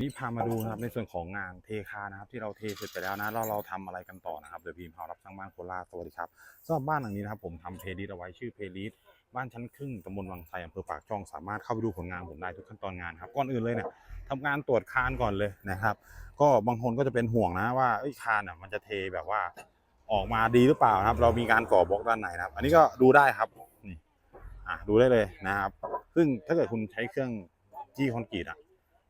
นี่พามาดูนะครับในส่วนของงานเทคานะครับ ที่เราเทเสร็จไปแล้วนะเราเราทำอะไรกันต่อนะครับเดี๋ยวพีมพารับสร้างบ้านโคราชสวัสดีครับสำหรับบ้านหลังนี้นะครับผมทำเพลย์ลิสต์เอาไว้ชื่อเพลย์ลิสต์บ้านชั้นครึ่งตำบลวังไทรอำเภอปากช่องสามารถเข้าไปดูผลงานผมได้ทุกขั้นตอนงานครับก่อนอื่นเลยเนี่ยทำการตรวจคานก่อนเลยนะครับ ก็บางคนก็จะเป็นห่วงนะว่าเอ้คานอะมันจะเทแบบว่าออกมาดีหรือเปล่านะครับ เรามีการก่อบล็อกด้านไหนนะครับ อันนี้ก็ดูได้ครับนี่อะดูได้เลยนะครับ ซึ่งถ้าเกิดคุณใช้เครื่องจี้คอนกรีตอะ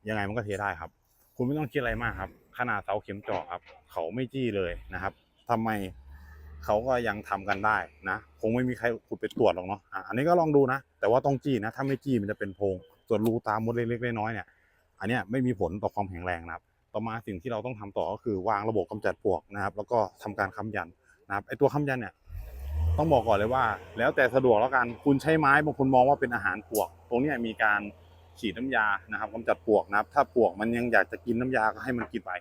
ยังไงมันก็เทได้ครับ คุณไม่ต้องคิดอะไรมากครับ ขนาดเสาเข็มเจาะครับ เขาไม่จี้เลยนะครับทำไมเขาก็ยังทำกันได้นะ คงไม่มีใครขุดไปตรวจหรอกเนาะอันนี้ก็ลองดูนะ แต่ว่าต้องจี้นะ ถ้าไม่จี้มันจะเป็นโพรงส่วนรูตามมดเล็กๆน้อยๆเนี่ย อันนี้ไม่มีผลต่อความแข็งแรงนะครับ ต่อมาสิ่งที่เราต้องทำต่อก็คือวางระบบกำจัดปลวกนะครับ แล้วก็ทำการค้ำยันนะครับไอตัวค้ำยันเนี่ยต้องบอกก่อนเลยว่า แล้วแต่สะดวกแล้วกันคุณใช้ไม้บางคนมองว่าเป็นอาหารปลวก ตรงนี้มีการ ฉีดน้ำยานะครับกำจัดปวกนะครับ ถ้าปวกมันยังอยากจะกินน้ำยาก็ให้มันกินไป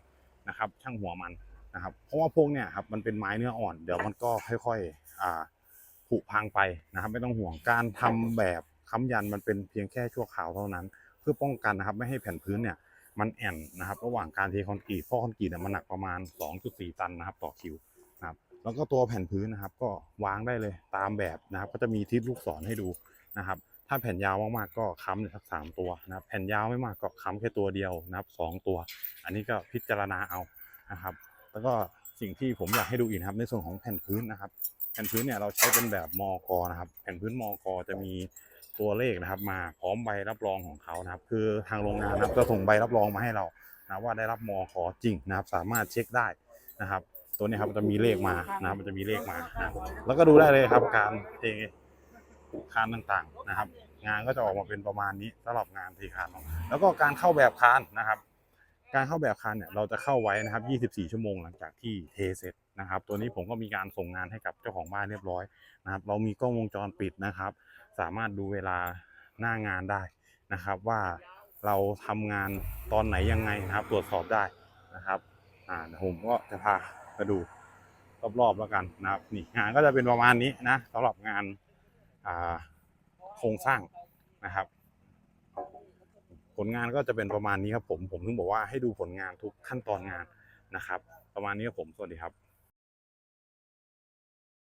นะครับ ช่างหัวมันนะครับ เพราะว่าพวกเนี่ยครับมันเป็นไม้เนื้ออ่อนเดี๋ยวมันก็ค่อยๆอ่าผุพังไปนะครับ ไม่ต้องห่วงการทำแบบค้ำยันมันเป็นเพียงแค่ชั่วคราวเท่านั้น เพื่อป้องกันนะครับ ไม่ให้แผ่นพื้นเนี่ยมันแอนนะครับ ระหว่างการเทคอนกรีตเพราะคอนกรีตเนี่ยมันหนักประมาณ 2.4 ตันนะครับ ต่อคิวนะครับแล้วก็ตัวแผ่นพื้นนะครับ ก็วางได้เลยตามแบบนะครับ ก็จะมีทิศลูกศรให้ดูนะครับ ถ้าแผ่นยาวมากๆก็ค้ำเลยสักสามตัวนะครับแผ่นยาวไม่มากก็ค้ำแค่ตัวเดียวนะครับสองตัว อันนี้ก็พิจารณาเอานะครับ แล้วก็สิ่งที่ผมอยากให้ดูอีกนะครับในส่วนของแผ่นพื้นนะครับ แผ่นพื้นเนี่ยเราใช้เป็นแบบมอกนะครับ แผ่นพื้นมอกจะมีตัวเลขนะครับมาพร้อมใบรับรองของเขานะครับ คือทางโรงงานนะครับจะส่งใบรับรองมาให้เรานะว่าได้รับมอกจริงนะครับ สามารถเช็คได้นะครับ ตัวนี้ครับมันจะมีเลขมานะครับมันจะมีเลขมานะแล้วก็ดูได้เลยครับการเท คานต่างๆนะครับ งานก็จะออกมาเป็นประมาณนี้สำหรับงานเทคานแล้วก็การเข้าแบบคานนะครับ การเข้าแบบคานเนี่ยเราจะเข้าไว้นะครับ 24 ชั่วโมงหลังจากที่เทเสร็จนะครับ ตัวนี้ผมก็มีการส่งงานให้กับเจ้าของบ้านเรียบร้อยนะครับ เรามีกล้องวงจรปิดนะครับ สามารถดูเวลาหน้างานได้นะครับ ว่าเราทำงานตอนไหนยังไงนะครับ ตรวจสอบได้นะครับอ่าผมก็จะพาไปดูรอบๆแล้วกันนะครับนี่งานก็จะเป็นประมาณนี้นะสำหรับงาน โครงสร้างนะครับ ผลงานก็จะเป็นประมาณนี้ครับผมผมถึงบอกว่าให้ดูผลงานทุกขั้นตอนงานนะครับ ประมาณนี้ครับผมสวัสดีครับ